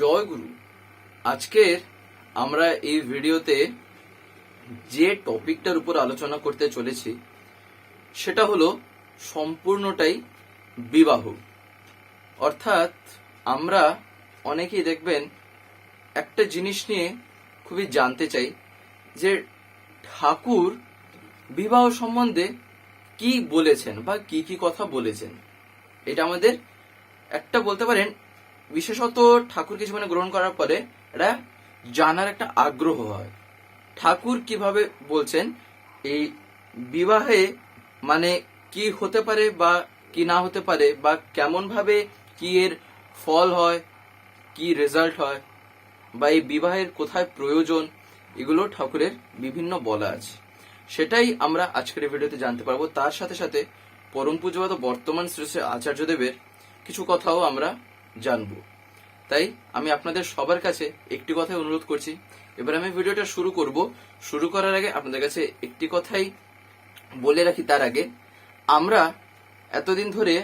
জয় গুরু। আজকের আমরা এই ভিডিওতে যে টপিকটার উপর আলোচনা করতে চলেছি, সেটা হলো সম্পূর্ণটাই বিবাহ। অর্থাৎ আমরা অনেকেই দেখবেন একটা জিনিস নিয়ে খুবই জানতে চাই যে ঠাকুর বিবাহ সম্বন্ধে কি বলেছেন বা কি কি কথা বলেছেন। এটা আমাদের একটা বলতে পারেন বিশেষত ঠাকুরকে জীবনে গ্রহণ করার পরে এটা জানার একটা আগ্রহ হয়। ঠাকুর কীভাবে বলছেন, এই বিবাহে মানে কি হতে পারে বা কি না হতে পারে বা কেমন ভাবে কি এর ফল হয়, কি রেজাল্ট হয়, বা এই বিবাহের কোথায় প্রয়োজন, এগুলো ঠাকুরের বিভিন্ন বলা আছে। সেটাই আমরা আজকের ভিডিওতে জানতে পারব। তার সাথে সাথে পরম পূজ্যবাদ বর্তমান শ্রী শ্রী আচার্যদেবের কিছু কথাও আমরা জানব। তাই আমি আপনাদের সবার কাছে একটি কথাই অনুরোধ করছি। এবার আমি ভিডিওটা শুরু করব। শুরু করার আগে আপনাদের কাছে একটি কথাই বলে রাখি তার আগে। আমরা এতদিন ধরে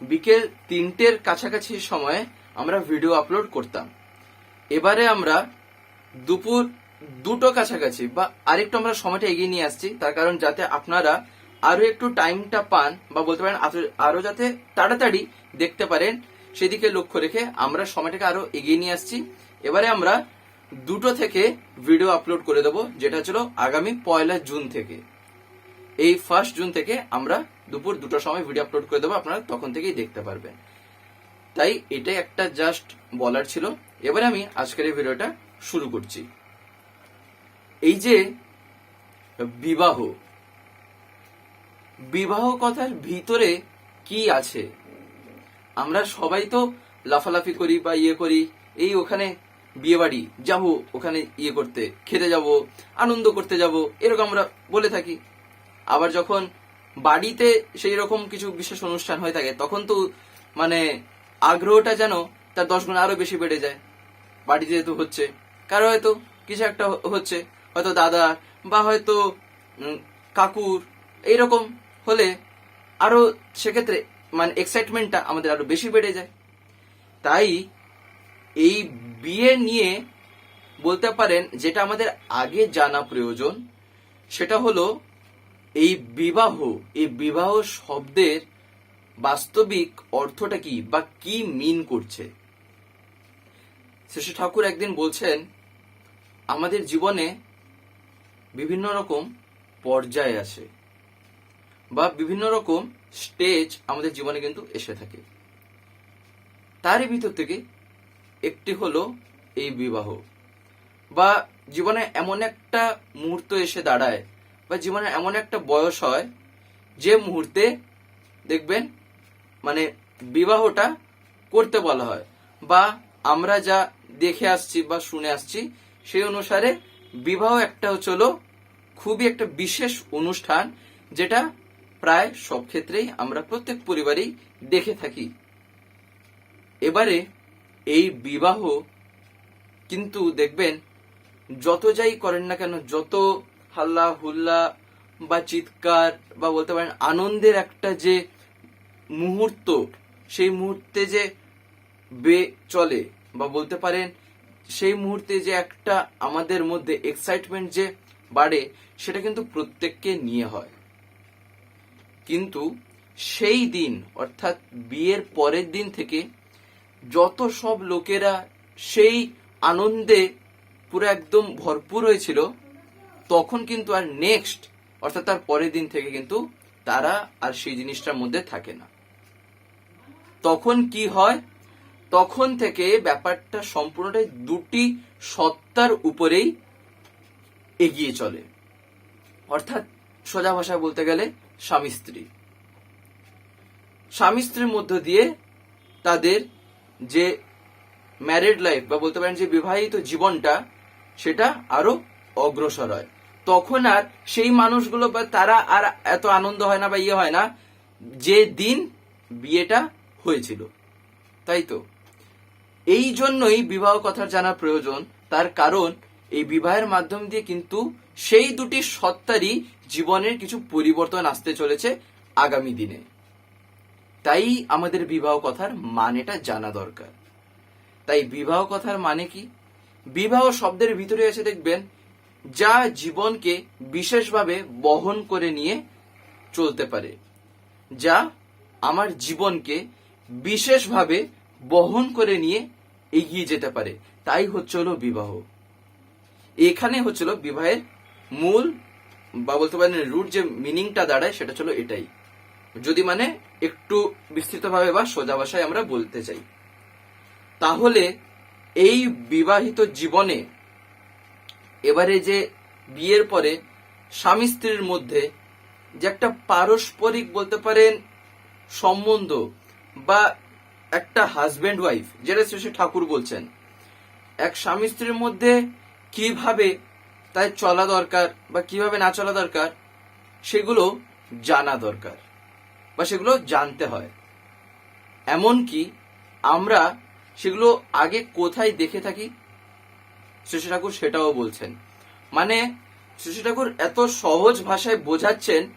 বিকেল তিনটের কাছাকাছি সময়ে আমরা ভিডিও আপলোড করতাম। এবারে আমরা দুপুর দুটো কাছাকাছি বা আরেকটু আমরা সময়টা এগিয়ে নিয়ে আসছি, তার কারণ যাতে আপনারা আরও একটু টাইমটা পান বা বলতে পারেন আরো- যাতে তাড়াতাড়ি দেখতে পারেন সেদিকে লক্ষ্য রেখে আমরা সময়টাকে আরও এগিয়ে নিয়ে আসছি। এবারে আমরা দুটো থেকে ভিডিও আপলোড করে দেব, যেটা ছিল আগামী পয়লা জুন থেকে। এই ফার্স্ট জুন থেকে আমরা দুপুর দুটোর সময় ভিডিও আপলোড করে দেবো, আপনারা তখন থেকেই দেখতে পারবেন। তাই এটাই একটা জাস্ট বলার ছিল। এবারে আমি আজকের এই ভিডিওটা শুরু করছি। এই যে বিবাহ। বিবাহ কথার ভিতরে কি আছে? আমরা সবাই তো লাফালাফি করি বা ইয়ে করি, এই ওখানে বিয়ে বাড়ি, যাব ওখানে ইয়ে করতে, খেতে যাব, আনন্দ করতে যাব, এরকম আমরা বলে থাকি। আবার যখন বাড়িতে সেই রকম কিছু বিশেষ অনুষ্ঠান হয়ে থাকে, তখন তো মানে আগ্রহটা যেন তার দশ গুণ আরও বেশি বেড়ে যায়। বাড়িতে যেহেতু হচ্ছে, কারও হয়তো কিছু একটা হচ্ছে, হয়তো দাদা বা হয়তো কাকুর, এইরকম হলে আরও সেক্ষেত্রে মানে এক্সাইটমেন্টটা আমাদের আরও বেশি বেড়ে যায়। তাই এই বিয়ে নিয়ে বলতে পারেন যেটা আমাদের আগে জানা প্রয়োজন, সেটা হলো এই বিবাহ। এই বিবাহ শব্দের বাস্তবিক অর্থটা কি বা কি মিন করছে? শ্রী ঠাকুর একদিন বলছেন, আমাদের জীবনে বিভিন্ন রকম পর্যায় আছে বা বিভিন্ন রকম স্টেজ আমাদের জীবনে কিন্তু এসে থাকে। তারই ভিতর থেকে একটি হলো এই বিবাহ। বা জীবনে এমন একটা মুহূর্ত এসে দাঁড়ায়, বা জীবনে এমন একটা বয়স হয়, যে মুহূর্তে দেখবেন মানে বিবাহটা করতে বলা হয়, বা আমরা যা দেখে আসছি বা শুনে আসছি, সেই অনুসারে বিবাহ একটা হলো খুবই একটা বিশেষ অনুষ্ঠান, যেটা প্রায় সব ক্ষেত্রেই আমরা প্রত্যেক পরিবারেই দেখে থাকি। এবারে এই বিবাহ কিন্তু দেখবেন যত যাই করেন না কেন, যত হাল্লা হুল্লা বা চিৎকার বা বলতে পারেন আনন্দের একটা যে মুহূর্ত, সেই মুহূর্তে যে বে চলে বা বলতে পারেন সেই মুহূর্তে যে একটা আমাদের মধ্যে এক্সাইটমেন্ট যে বাড়ে, সেটা কিন্তু প্রত্যেককে নিয়ে হয়। কিন্তু সেই দিন, অর্থাৎ বিয়ের পরের দিন থেকে যত সব লোকেরা সেই আনন্দে পুরো একদম ভরপুর হয়েছিল, তখন কিন্তু আর নেক্সট অর্থাৎ তার পরের দিন থেকে কিন্তু তারা আর সেই জিনিসটার মধ্যে থাকে না। তখন কি হয়? তখন থেকে ব্যাপারটা সম্পূর্ণটাই দুটি সত্তার উপরেই এগিয়ে চলে। অর্থাৎ সোজা ভাষায় বলতে গেলে স্বামী স্ত্রী। স্বামী স্ত্রীর মধ্য দিয়ে তাদের যে ম্যারিড লাইফ বা বলতে পারেন যে বিবাহিত জীবনটা, সেটা আরও অগ্রসর হয়। তখন আর সেই মানুষগুলো বা তারা আর এত আনন্দ হয় না বা ইয়ে হয় না যে দিন বিয়েটা হয়েছিল। তাই তো? এই জন্যই বিবাহ কথা জানা প্রয়োজন। তার কারণ এই বিবাহের মাধ্যম দিয়ে কিন্তু সেই দুটি সত্তারই জীবনের কিছু পরিবর্তন আসতে চলেছে আগামী দিনে। তাই আমাদের বিবাহ কথার মানেটা জানা দরকার। তাই বিবাহ কথার মানে কি? বিবাহ শব্দের ভিতরে এসে দেখবেন, যা জীবনকে বিশেষভাবে বহন করে নিয়ে চলতে পারে, যা আমার জীবনকে বিশেষভাবে বহন করে নিয়ে এগিয়ে যেতে পারে। তাই হচ্ছে হলো বিবাহ। এখানে হচ্ছিল বিবাহের মূল বা বলতে পারেন রুট যে মিনিংটা দাঁড়ায় সেটা ছিল এটাই। যদি মানে একটু বিস্তৃতভাবে বা সোজা ভাষায় আমরা বলতে চাই। তাহলে এই বিবাহিত জীবনে এবারে যে বিয়ের পরে স্বামী স্ত্রীর মধ্যে যে একটা পারস্পরিক বলতে পারেন সম্বন্ধ বা একটা হাজব্যান্ড ওয়াইফ যেটা শ্রী ঠাকুর বলছেন, এক স্বামী স্ত্রীর মধ্যে কীভাবে তাই চলা দরকার বা কীভাবে না চলা দরকার, সেগুলো জানা দরকার বা সেগুলো জানতে হয়। এমনকি আমরা সেগুলো আগে কোথায় দেখে থাকি শ্রী ঠাকুর সেটাও বলছেন। মানে শ্রী ঠাকুর এত সহজ ভাষায় বোঝাচ্ছেন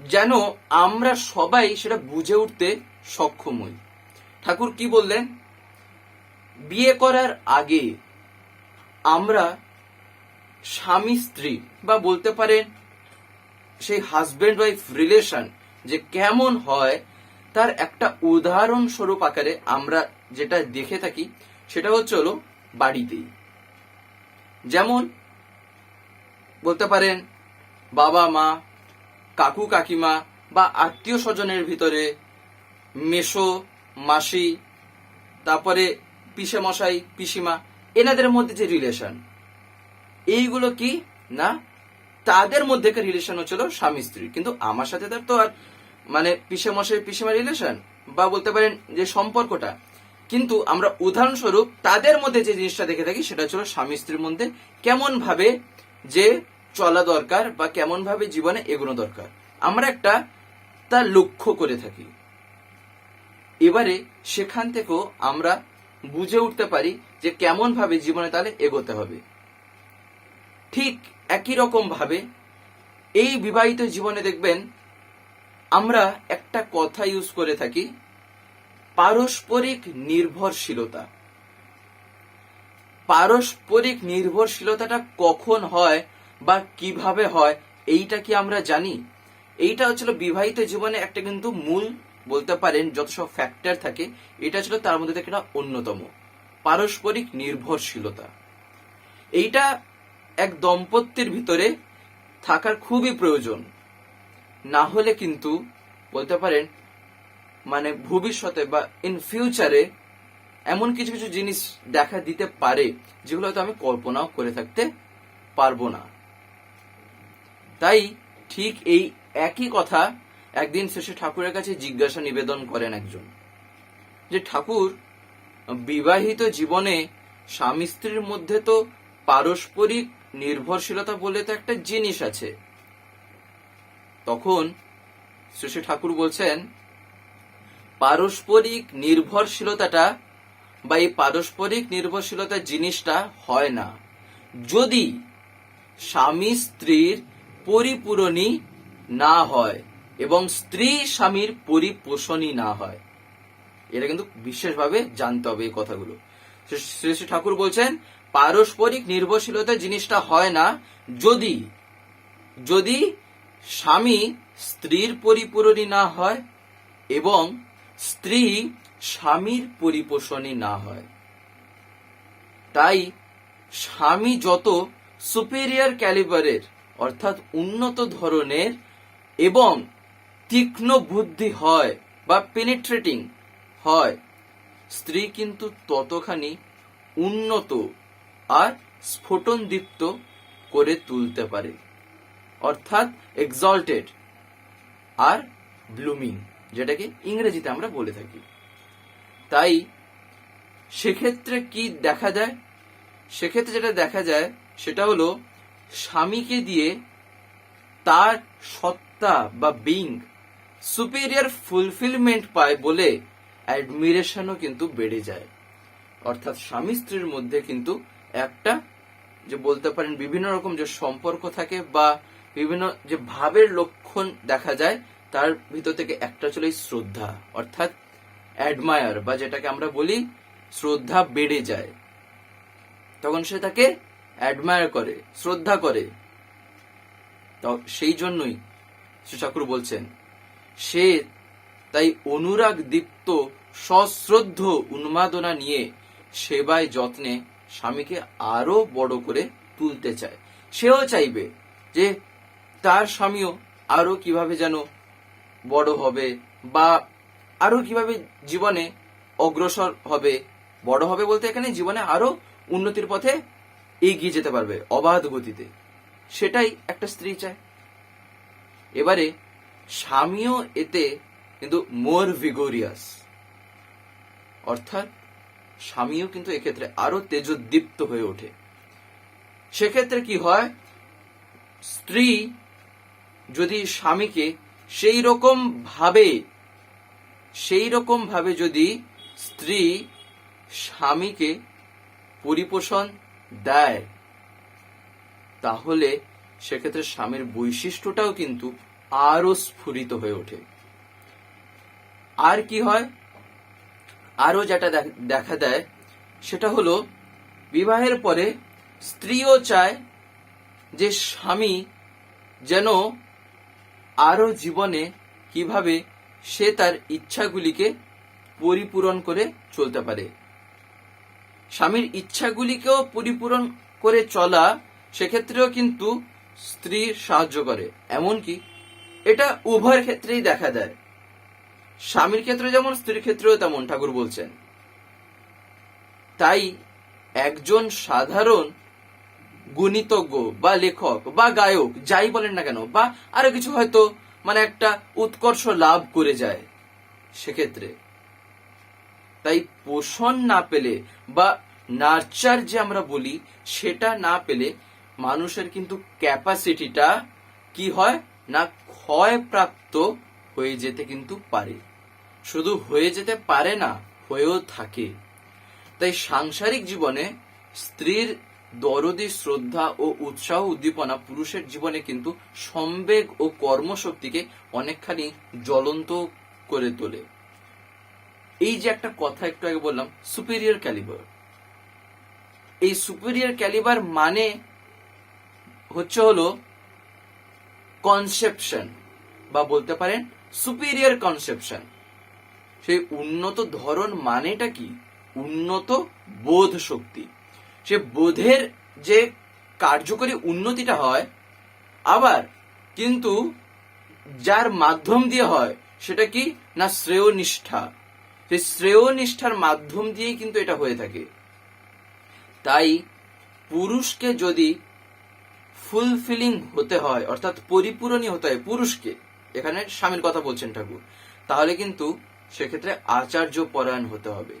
যেন আমরা সবাই সেটা বুঝে উঠতে সক্ষম হই। ঠাকুর কি বললেন? বিয়ে করার আগে আমরা স্বামী স্ত্রী বা বলতে পারেন সেই হাজবেন্ড ওয়াইফ রিলেশন যে কেমন হয়, তার একটা উদাহরণ স্বরূপ আকারে আমরা যেটা দেখে থাকি, সেটা হচ্ছে হলো বাড়িতেই যেমন বলতে পারেন বাবা মা, কাকু কাকিমা বা আত্মীয় স্বজনের ভিতরে মেশো মাসি, তারপরে পিসে মশাই পিসিমা, এনাদের মধ্যে যে রিলেশন এইগুলো কি? না, তাদের মধ্যেকার রিলেশন হচ্ছিল স্বামী স্ত্রী কিন্তু আমার সাথে তার তো আর মানে পিসে মশাই পিসিমা রিলেশন বা বলতে পারেন যে সম্পর্কটা। কিন্তু আমরা উদাহরণস্বরূপ তাদের মধ্যে যে জিনিসটা দেখে থাকি সেটা ছিল স্বামী স্ত্রীর মধ্যে কেমন ভাবে যে চলা দরকার বা কেমন ভাবে জীবনে এগোনো দরকার। আমরা একটা তা লক্ষ্য করে থাকি। এবারে সেখান থেকেও আমরা বুঝে উঠতে পারি যে কেমন ভাবে জীবনে তাহলে এগোতে হবে। ঠিক একই রকম ভাবে এই বিবাহিত জীবনে দেখবেন আমরা একটা কথা ইউজ করে থাকি, পারস্পরিক নির্ভরশীলতা। পারস্পরিক নির্ভরশীলতাটা কখন হয় বা কীভাবে হয়, এইটা কি আমরা জানি? এইটা হচ্ছিল বিবাহিত জীবনে একটা কিন্তু মূল বলতে পারেন যত সব ফ্যাক্টর থাকে, এটা ছিল তার মধ্যে থেকে একটা অন্যতম, পারস্পরিক নির্ভরশীলতা। এইটা এক দম্পতির ভিতরে থাকার খুবই প্রয়োজন। না হলে কিন্তু, বলতে পারেন মানে ভবিষ্যতে বা ইন ফিউচারে এমন কিছু কিছু জিনিস দেখা দিতে পারে, যেগুলো হয়তো আমি কল্পনাও করে থাকতে পারব না। তাই ঠিক এই একই কথা একদিন শেষে ঠাকুরের কাছে জিজ্ঞাসা নিবেদন করেন একজন, যে ঠাকুর, বিবাহিত জীবনে স্বামী স্ত্রীর মধ্যে তো পারস্পরিক নির্ভরশীলতা বলে তো একটা জিনিস আছে। তখন শ্রী ঠাকুর বলছেন, পারস্পরিক নির্ভরশীলতাটা বা এই পারস্পরিক নির্ভরশীলতা জিনিসটা হয় না। যদি স্বামী স্ত্রীর পরিপূরণী না হয় এবং স্ত্রী স্বামীর পরিপোষণই না হয়। এটা কিন্তু বিশেষভাবে জানতে হবে এই কথাগুলো। শ্রী শ্রী ঠাকুর বলছেন পারস্পরিক নির্ভরশীলতা জিনিসটা হয় না, যদি যদি স্বামী স্ত্রীর পরিপূরণী না হয় এবং স্ত্রী স্বামীর পরিপোষণী না হয়। তাই স্বামী যত সুপেরিয়ার ক্যালিবারের অর্থাৎ উন্নত ধরনের এবং তীক্ষ্ণ বুদ্ধি হয় বা পেনিট্রেটিং হয়, স্ত্রী কিন্তু ততখানি উন্নত আর স্ফোটনদীপ্ত করে তুলতে পারে। অর্থাৎ এক্সল্টেড আর ব্লুমিং যেটাকে ইংরেজিতে আমরা বলে থাকি। তাই সেক্ষেত্রে কি দেখা যায়? সেক্ষেত্রে যেটা দেখা যায়, সেটা হলো স্বামীকে দিয়ে তার সত্তা বা বিং সুপেরিয়র ফুলফিলমেন্ট পায় বলে অ্যাডমিরেশনও কিন্তু বেড়ে যায়। অর্থাৎ স্বামী স্ত্রীর মধ্যে কিন্তু একটা, যে বলতে পারেন বিভিন্ন রকম যে সম্পর্ক থাকে বা বিভিন্ন যে ভাবের লক্ষণ দেখা যায়, তার ভিতর থেকে একটা এই শ্রদ্ধা, অর্থাৎ অ্যাডমায়ার বা যেটাকে আমরা বলি শ্রদ্ধা বেড়ে যায়। তখন সে তাকে অ্যাডমায়ার করে, শ্রদ্ধা করে। সেই জন্যই শ্রী ঠাকুর বলছেন, সে তাই অনুরাগ দীপ্ত সশ্রদ্ধ উন্মাদনা নিয়ে সেবায় যত্নে স্বামীকে আরও বড় করে তুলতে চায়। সেও চাইবে যে তার স্বামীও আরও কীভাবে যেন বড় হবে বা আরও কীভাবে জীবনে অগ্রসর হবে, বড় হবে বলতে এখানে জীবনে আরও উন্নতির পথে এগিয়ে যেতে পারবে অবাধ গতিতে। সেটাই একটা স্ত্রী চায়। এবারে স্বামীও এতে কিন্তু মোর ভিগোরিয়াস অর্থাৎ স্বামীও কিন্তু এক্ষেত্রে আরও তেজোদ্দীপ্ত হয়ে ওঠে। সেক্ষেত্রে কি হয়? স্ত্রী যদি স্বামীকে সেই রকম ভাবে, সেই রকম ভাবে যদি স্ত্রী স্বামীকে পরিপোষণ দেয়, তাহলে সেক্ষেত্রে স্বামীর বৈশিষ্ট্যটাও কিন্তু আরও স্ফুরিত হয়ে ওঠে। আর কি হয়? আরও যেটা দেখ- দেয়, সেটা হলো বিবাহের পরে স্ত্রীও চায় যে স্বামী যেন আরও জীবনে কীভাবে সে তার ইচ্ছাগুলিকে পরিপূরণ করে চলতে পারে। স্বামীর ইচ্ছাগুলিকেও পরিপূরণ করে চলা সেক্ষেত্রেও কিন্তু স্ত্রী সাহায্য করে। এমনকি এটা উভয়ের ক্ষেত্রেই দেখা দেয়। স্বামীর ক্ষেত্রে যেমন, স্ত্রীর ক্ষেত্রেও তেমন, ঠাকুর বলছেন। তাই একজন সাধারণ গুণিতজ্ঞ বা লেখক বা গায়ক, যাই বলেন না কেন, বা আরও কিছু হয়তো মানে একটা উৎকর্ষ লাভ করে যায় সেক্ষেত্রে। তাই পোষণ না পেলে বা নার্চার যে আমরা বলি, সেটা না পেলে মানুষের কিন্তু ক্যাপাসিটিটা কি হয়? না ক্ষয়প্রাপ্ত হয়ে যেতে কিন্তু পারে। শুধু হয়ে যেতে পারে না, হয়েও থাকে। তাই সাংসারিক জীবনে স্ত্রীর দরদি, শ্রদ্ধা ও উৎসাহ উদ্দীপনা পুরুষের জীবনে কিন্তু সম্বেগ ও কর্মশক্তিকে অনেকখানি জ্বলন্ত করে তোলে। এই যে একটা কথা একটু আগে বললাম সুপিরিয়র ক্যালিবার এই সুপিরিয়র ক্যালিবার মানে হচ্ছে হলো কনসেপশন বা বলতে পারেন সুপিরিয়র কনসেপশন সেই উন্নত ধরন মানেটা কি? উন্নত বোধ শক্তি। সে বোধের যে কার্যকরী উন্নতিটা হয়, আবার কিন্তু যার মাধ্যম দিয়ে হয় সেটা কি? না শ্রেয় নিষ্ঠা। সেই শ্রেয় নিষ্ঠার মাধ্যম দিয়েই কিন্তু এটা হয়ে থাকে। তাই পুরুষকে যদি ফুলফিলিং হতে হয়, অর্থাৎ পরিপূরণী হতে হয় পুরুষকে এখানে স্বামীর কথা বলছেন ঠাকুর। তাহলে কিন্তু সেক্ষেত্রে আচার্য পরায়ণ হতে হবে।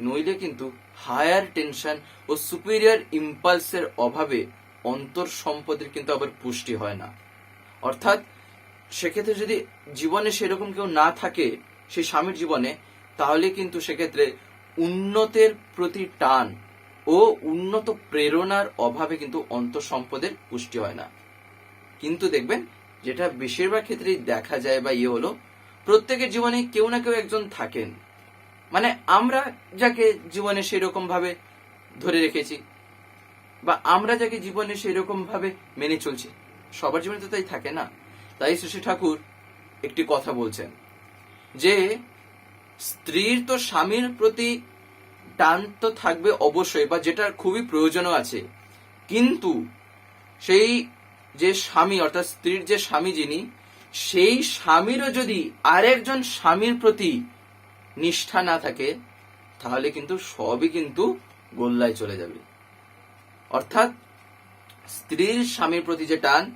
নইলে কিন্তু হায়ার টেনশন ও সুপিরিয়র ইম্পালসের অভাবে অন্তর সম্পদের কিন্তু আবার পুষ্টি হয় না। অর্থাৎ সেক্ষেত্রে যদি জীবনে সেরকম কেউ না থাকে, সেই স্বামীর জীবনে, তাহলে কিন্তু সেক্ষেত্রে উন্নতের প্রতি টান ও উন্নত প্রেরণার অভাবে কিন্তু অন্তঃসম্পদের পুষ্টি হয় না। কিন্তু দেখবেন যেটা বেশিরভাগ ক্ষেত্রেই দেখা যায় বা ইয়ে হলো, প্রত্যেকের জীবনে কেউ না কেউ একজন থাকেন। মানে আমরা যাকে জীবনে সেরকম ভাবে ধরে রেখেছি, বা আমরা যাকে জীবনে সেরকম ভাবে মেনে চলছি, সবার জীবনে তো তাই থাকে না। তাই শশী ঠাকুর একটি কথা বলছেন যে, স্ত্রীর তো স্বামীর প্রতি টান তো থাকবে অবশ্যই, বা যেটা খুবই প্রয়োজনও আছে। কিন্তু সেই যে স্বামী, অর্থাৎ স্ত্রীর যে স্বামী যিনি, সেই স্বামীরও যদি আরেকজন স্বামীর প্রতি নিষ্ঠা না থাকে, তাহলে কিন্তু সবই কিন্তু গোল্লায় চলে যাবে। অর্থাৎ স্ত্রীর স্বামীর প্রতি যে টান,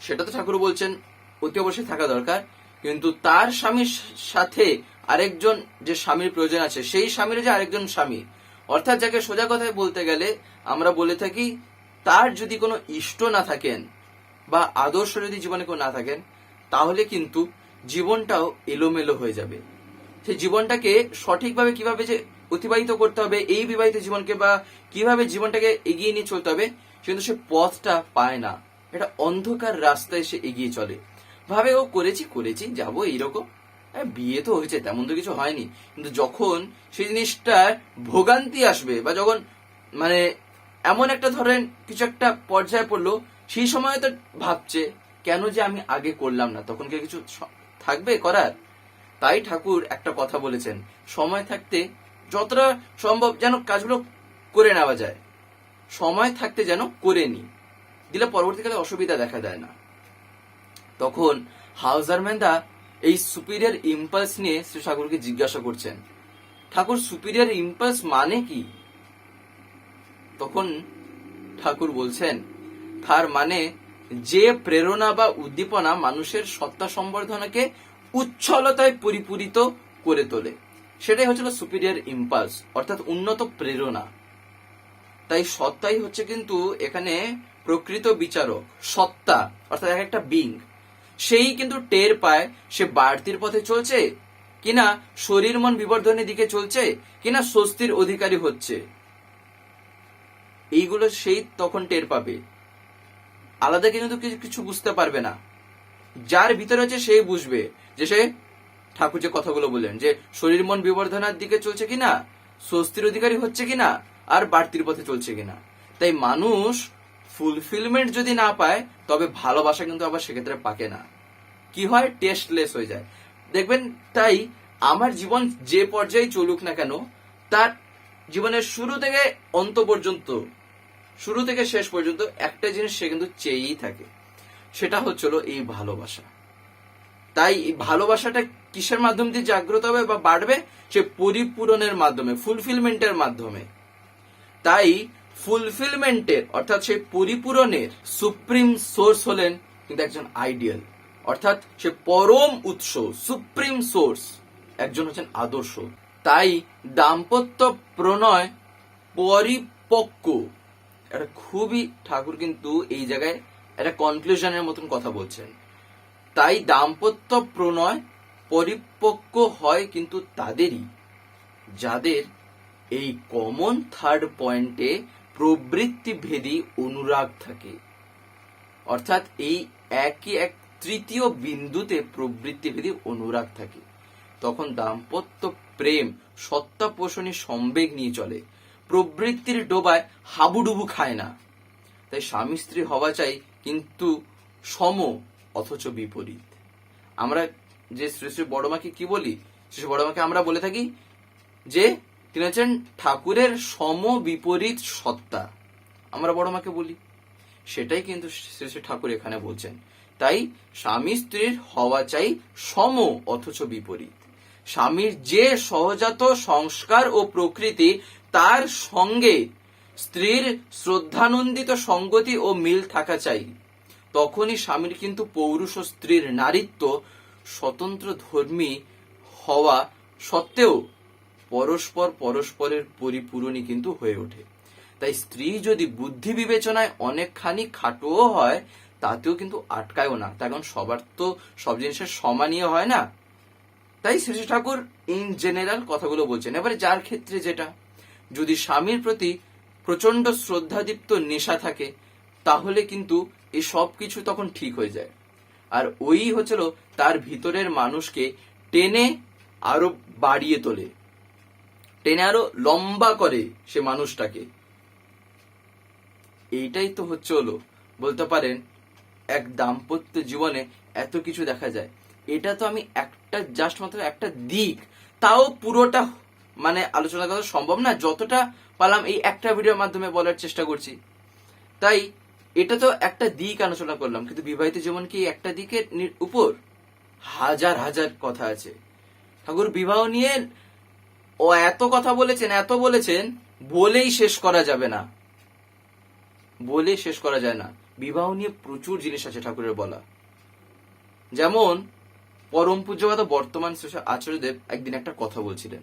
সেটা তো ঠাকুর বলছেন, অতি অবশ্যই থাকা দরকার। কিন্তু তার স্বামীর সাথে আরেকজন যে স্বামীর প্রয়োজন আছে, সেই স্বামীর যে আরেকজন স্বামী, অর্থাৎ যাকে সোজা কথায় বলতে গেলে আমরা বলে থাকি, তার যদি কোনো ইষ্ট না থাকেন বা আদর্শ যদি জীবনে কেউ না থাকেন, তাহলে কিন্তু জীবনটাও এলোমেলো হয়ে যাবে। সেই জীবনটাকে সঠিকভাবে কীভাবে যে অতিবাহিত করতে হবে, এই বিবাহিত জীবনকে বা কীভাবে জীবনটাকে এগিয়ে নিয়ে চলতে হবে কিন্তু সে পথটা পায় না। এটা অন্ধকার রাস্তায় সে এগিয়ে চলে। ভাবে, ও করেছি করেছি, যাব এইরকম। বিয়ে তো হয়েছে, তেমন তো কিছু হয়নি। কিন্তু যখন সেই জিনিসটার ভোগান্তি আসবে বা যখন মানে এমন একটা ধরেন কিছু একটা পর্যায়ে পড়ল সেই সময় তো ভাবছে, কেন যে আমি আগে করলাম না? তখন কি কিছু থাকবে করার? তাই ঠাকুর একটা কথা বলেছেন, সময় থাকতে যতটা সম্ভব যেন কাজগুলো করে নেওয়া যায়। সময় থাকতে যেন করে নি দিলে পরবর্তীকালে অসুবিধা দেখা দেয় না। তখন হাউজারম্যানদা এই সুপিরিয়র ইম্পালস নিয়ে শ্রী ঠাকুরকে জিজ্ঞাসা করছেন, ঠাকুর সুপিরিয়র ইম্পালস মানে কি? তখন ঠাকুর বলছেন তার মানে যে প্রেরণা বা উদ্দীপনা মানুষের সত্তা সম্বর্ধনাকে উচ্ছলতায় পরিপূরিত করে তোলে, সেটাই হচ্ছিল সুপিরিয়র ইম্পালস অর্থাৎ উন্নত প্রেরণা। তাই সত্তাই হচ্ছে কিন্তু এখানে প্রকৃত বিচারক, সত্তা, অর্থাৎ এক একটা বিং সেই কিন্তু টের পায়, সে বাড়তির পথে চলছে কিনা শরীর মন বিবর্ধনের দিকে চলছে কিনা স্বস্তির অধিকারী হচ্ছে। এইগুলো সেই তখন টের পাবে। আলাদা কিন্তু কিছু বুঝতে পারবে না। যার ভিতরে আছে সেই বুঝবে যে সে ঠাকুর যে কথাগুলো বললেন, যে শরীর মন বিবর্ধনার দিকে চলছে কিনা, স্বস্তির অধিকারী হচ্ছে কিনা, আর বাড়তির পথে চলছে কিনা। তাই মানুষ ফুলফিলমেন্ট যদি না পায়, তবে ভালোবাসা কিন্তু আবার সেক্ষেত্রে পাকে না। কি হয়? টেস্টলেস হয়ে যায়। দেখবেন তাই আমার জীবন যে পর্যায়ে চলুক না কেন, তার জীবনের শুরু থেকে অন্ত পর্যন্ত শুরু থেকে শেষ পর্যন্ত একটা জিনিস সে কিন্তু চেয়েই থাকে। সেটা হচ্ছিল এই ভালোবাসা। তাই ভালোবাসাটা কিসের মাধ্যম দিয়ে জাগ্রত হবে বা বাড়বে? সে পরিপূরণের মাধ্যমে ফুলফিলমেন্টের মাধ্যমে। তাই ফুলফিলমেন্টের অর্থাৎ সেই পরিপূরণের সুপ্রিম সোর্স হলেন কিন্তু একজন আইডিয়াল অর্থাৎ সে পরম উৎস সুপ্রিম সোর্স একজন হচ্ছেন আদর্শ। তাই দাম্পত্য প্রণয় পরিপক্ক। এটা খুবই ঠাকুর কিন্তু এই জায়গায় একটা কনক্লুশনের মতন কথা বলছেন। তাই দাম্পত্য প্রণয় পরিপক্ক হয় কিন্তু তাদেরই, যাদের এই কমন থার্ড পয়েন্টে প্রবৃত্তি ভেদী অনুরাগ থাকে। অর্থাৎ এই একই এক তৃতীয় বিন্দুতে প্রবৃত্তি ভেদী অনুরাগ থাকে। তখন দাম্পত্য প্রেম সত্তা পোষণী সম্বেগ নিয়ে চলে। প্রবৃত্তির ডোবায় হাবুডুবু খায় না। তাই স্বামী স্ত্রী হওয়া চাই কিন্তু সম অথচ বিপরীত। আমরা যে শ্রী শ্রী বড়মাকে কি বলি? শ্রী বড়মাকে আমরা বলে থাকি যে, তিনি হচ্ছেন ঠাকুরের সম বিপরীত সত্তা। আমরা বড়মাকে বলি। সেটাই কিন্তু শ্রী শ্রী ঠাকুর এখানে বলছেন। তাই স্বামী স্ত্রীর হওয়া চাই সম অথচ বিপরীত। স্বামীর যে সহজাত সংস্কার ও প্রকৃতি তার সঙ্গে স্ত্রীর শ্রদ্ধানন্দিত সঙ্গতি ও মিল থাকা চাই। তখনই স্বামীর কিন্তু পৌরুষ ও স্ত্রীর নারীত্ব স্বতন্ত্র ধর্মী হওয়া সত্ত্বেও পরস্পর পরস্পরের পরিপূরণই কিন্তু হয়ে ওঠে। তাই স্ত্রী যদি বুদ্ধি বিবেচনায় অনেকখানি খাটোও হয়, তাতেও কিন্তু আটকায়ও না। তার কারণ সবার তো সব জিনিসের সমানীয় হয় না। তাই শ্রী ঠাকুর ইন জেনারেল কথাগুলো বলছেন। এবারে যার ক্ষেত্রে যেটা? যদি স্বামীর প্রতি প্রচণ্ড শ্রদ্ধাদীপ্ত নেশা থাকে, তাহলে কিন্তু এই সব কিছু তখন ঠিক হয়ে যায়। আর ওই হচ্ছিল তার ভিতরের মানুষকে টেনে আরও বাড়িয়ে তোলে। টেনে আরও লম্বা করে সে মানুষটাকে। এইটাই তো হচ্ছে হলো, বলতে পারেন, এক দাম্পত্য জীবনে এত কিছু দেখা যায়। এটা তো আমি একটা জাস্ট মাত্র একটা দিক, তাও পুরোটা মানে আলোচনা করা সম্ভব না, যতটা পারলাম এই একটা ভিডিওর মাধ্যমে বলার চেষ্টা করছি। তাই এটা তো একটা দিক আলোচনা করলাম, কিন্তু বিবাহিত জীবন কি একটা দিকের উপর? হাজার হাজার কথা আছে। ঠাকুর বিবাহ নিয়ে ও এত কথা বলেছেন, এত বলেছেন, বলেই শেষ করা যাবে না। বলে শেষ করা যায় না। বিবাহ নিয়ে প্রচুর জিনিস আছে ঠাকুরের বলা। যেমন, পরম পূজ্যগত বর্তমান আচার্যদেব একদিন একটা কথা বলছিলেন।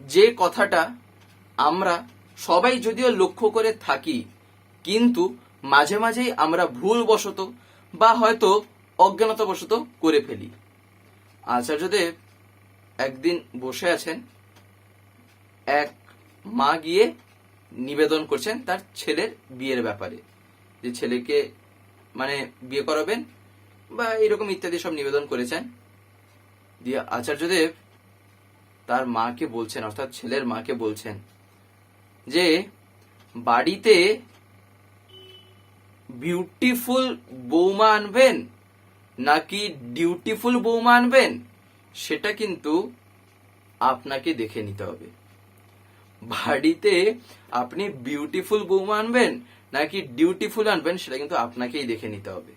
যে কথাটা আমরা সবাই যদিও লক্ষ্য করে থাকি, কিন্তু মাঝে মাঝেই আমরা ভুলবশত বা হয়তো অজ্ঞানতাবশত করে ফেলি। আচার্যদেব একদিন বসে আছেন, এক মা গিয়ে নিবেদন করছেন তার ছেলের বিয়ের ব্যাপারে। যে ছেলেকে মানে বিয়ে করাবেন বা এরকম ইত্যাদি সব নিবেদন করেছেন। দিয়ে আচার্যদেব তার মাকে বলছেন, অর্থাৎ ছেলের মাকে বলছেন যে, বাড়িতে বিউটিফুল বৌমা আনবেন নাকি ডিউটিফুল বৌমা আনবেন, সেটা কিন্তু আপনাকে দেখে নিতে হবে। বাড়িতে আপনি বিউটিফুল বৌমা আনবেন নাকি ডিউটিফুল আনবেন, সেটা কিন্তু আপনাকেই দেখে নিতে হবে।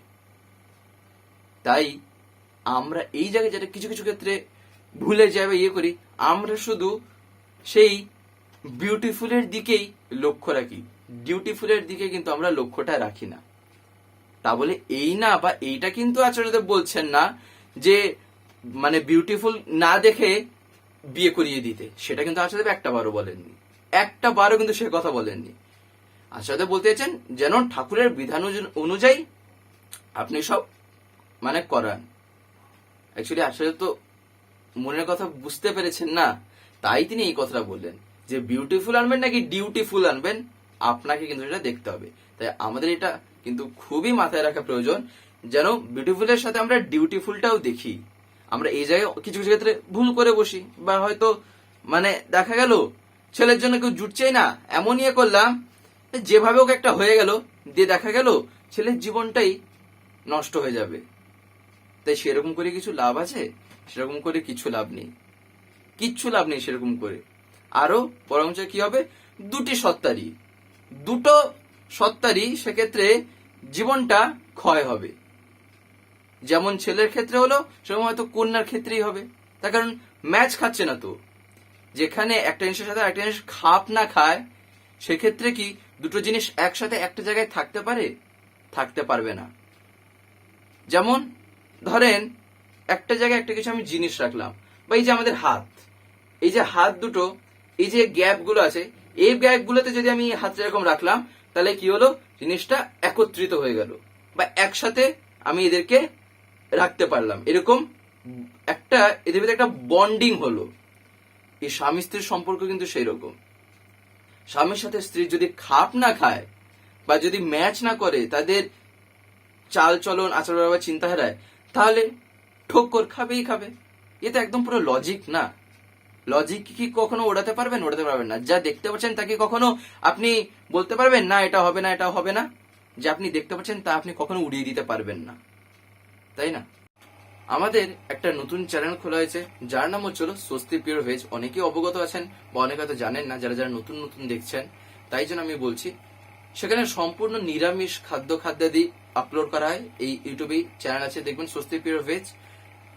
তাই আমরা এই জায়গায় যেটা কিছু কিছু ক্ষেত্রে ভুলে যাবে ইয়ে করি আমরা শুধু সেই বিউটিফুলের দিকেই লক্ষ্য রাখি। ডিউটিফুলের দিকে কিন্তু আমরা লক্ষ্যটা রাখি না। তা বলে এই না বা এইটা কিন্তু আচার্যদেব বলছেন না যে মানে বিউটিফুল না দেখে বিয়ে করিয়ে দিতে। সেটা কিন্তু আচার্যদেব একটা বারও বলেননি। একটা বারও কিন্তু সে কথা বলেননি। আচার্যদেব বলতে চাইছেন যেন ঠাকুরের বিধান অনুযায়ী আপনি সব মানে করান। অ্যাকচুয়ালি আচার্য তো মনের কথা বুঝতে পেরেছেন না? তাই তিনি এই কথাটা বললেন, যে বিউটিফুল আনবেন নাকি ডিউটিফুল আনবেন? আপনাকে কিন্তু এটা দেখতে হবে। তাই আমাদের এটা কিন্তু খুবই মাথায় রাখা প্রয়োজন, যেন বিউটিফুলের সাথে আমরা ডিউটিফুলটাও দেখি। আমরা এই জায়গায় কিছু কিছু ক্ষেত্রে ভুল করে বসি, বা হয়তো মানে দেখা গেল, ছেলের জন্য কেউ জুটছেই না এমন ইয়ে করলাম, যেভাবে ওকে একটা হয়ে গেল, দিয়ে দেখা গেল, ছেলের জীবনটাই নষ্ট হয়ে যাবে। তাই সেরকম করে কিছু লাভ আছে? সেরকম করে কিছু লাভ নেই। কিচ্ছু লাভ নেই সেরকম করে। আরও বরঞ্চ কি হবে? দুটি সত্তারই। দুটো সত্তারই সেক্ষেত্রে জীবনটা ক্ষয় হবে। যেমন ছেলের ক্ষেত্রে হলো, সেরকম হয়তো কন্যার ক্ষেত্রেই হবে। তার কারণ ম্যাচ খাচ্ছে না তো। যেখানে একটা জিনিসের সাথে একটা জিনিস খাপ না খায়, সেক্ষেত্রে কি দুটো জিনিস একসাথে একটা জায়গায় থাকতে পারে? থাকতে পারবে না। যেমন ধরেন একটা জায়গায় একটা কিছু আমি জিনিস রাখলাম। বা এই যে আমাদের হাত, এই যে হাত দুটো, এই যে গ্যাপগুলো আছে, এই গ্যাপ গুলোতে যদি আমি হাত এরকম রাখলাম, তাহলে কি হলো? জিনিসটা একত্রিত হয়ে গেল। বা একসাথে আমি এদেরকে রাখতে পারলাম। এরকম একটা, এদের ভিতরে একটা বন্ডিং হলো। এই স্বামী স্ত্রীর সম্পর্ক কিন্তু সেই রকম স্বামীর সাথে স্ত্রী যদি খাপ না খায়, বা যদি ম্যাচ না করে তাদের চাল চলন আচার ব্যবহার চিন্তা হারায় তাহলে ঠোক্কর খাবেই খাবে। এ তো একদম পুরো লজিক না। লজিক কি কখনো ওড়াতে পারবেন? ওড়াতে পারবেন না। যা দেখতে পাচ্ছেন তাকে কখনো আপনি বলতে পারবেন, না, এটা হবে না, এটা হবে না। যে আপনি দেখতে পাচ্ছেন তা আপনি কখনো উড়িয়ে দিতে পারবেন না। তাই না? আমাদের একটা নতুন চ্যানেল খোলা হয়েছে। যার নাম হচ্ছিল স্বস্তি পিওর ভেজ অনেকেই অবগত আছেন বা অনেকে হয়তো জানেন না, যারা যারা নতুন নতুন দেখছেন। তাই জন্য আমি বলছি, সেখানে সম্পূর্ণ নিরামিষ খাদ্য খাদ্যাদি আপলোড করা হয়। এই ইউটিউবেই চ্যানেল আছে। দেখবেন স্বস্তি পিওর ভেজ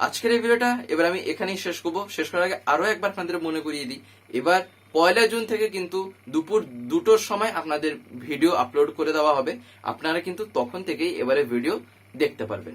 আজকের এই ভিডিওটা, এবার আমি এখানেই শেষ করব। শেষ করার আগে আরও একবার আপনাদের মনে করিয়ে দিই, এবার পয়লা জুন থেকে কিন্তু দুপুর দুটোর সময় আপনাদের ভিডিও আপলোড করে দেওয়া হবে। আপনারা কিন্তু তখন থেকেই এবারে ভিডিও দেখতে পারবেন।